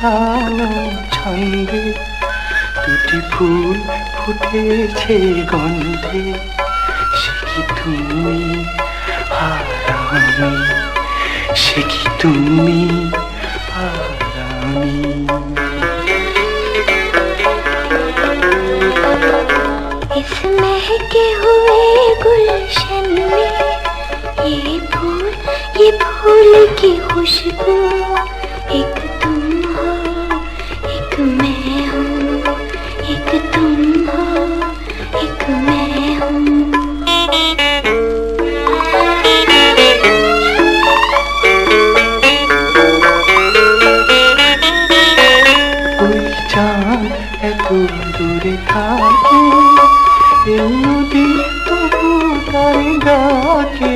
মেটানো ছন্দে দুটি ফুল ফুটেছে গন্ধে, সে কি তুমি? আমি সে কি তুমি? আমি इस महके हुए गुलशन ये फूल ये फूल की खुशबू मैं हूँ एक तुम हो एक मैं हूँ ওই চাঁদ এত দূরে থাকে এই নদী তবু তার ডাকে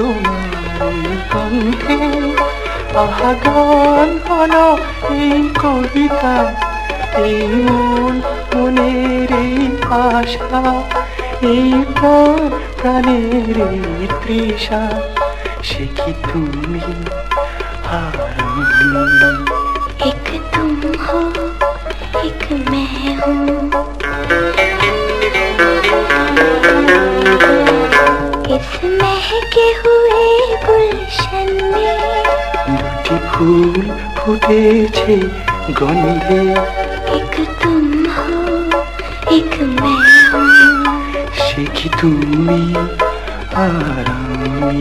তোমার কণ্ঠে আহাগান হলো এই কবিতা। এই মন মনের এই আশা, এই প্রাণ, প্রাণের এই তৃষা, সে কি তুমি? হারাম। এক তুম হো এক मैं हूँ महके हुए गुलशन में দুটি ফুল ফুটেছে গন্ধে एक तुम हो एक मैं हूँ সে কি তুমি আরামি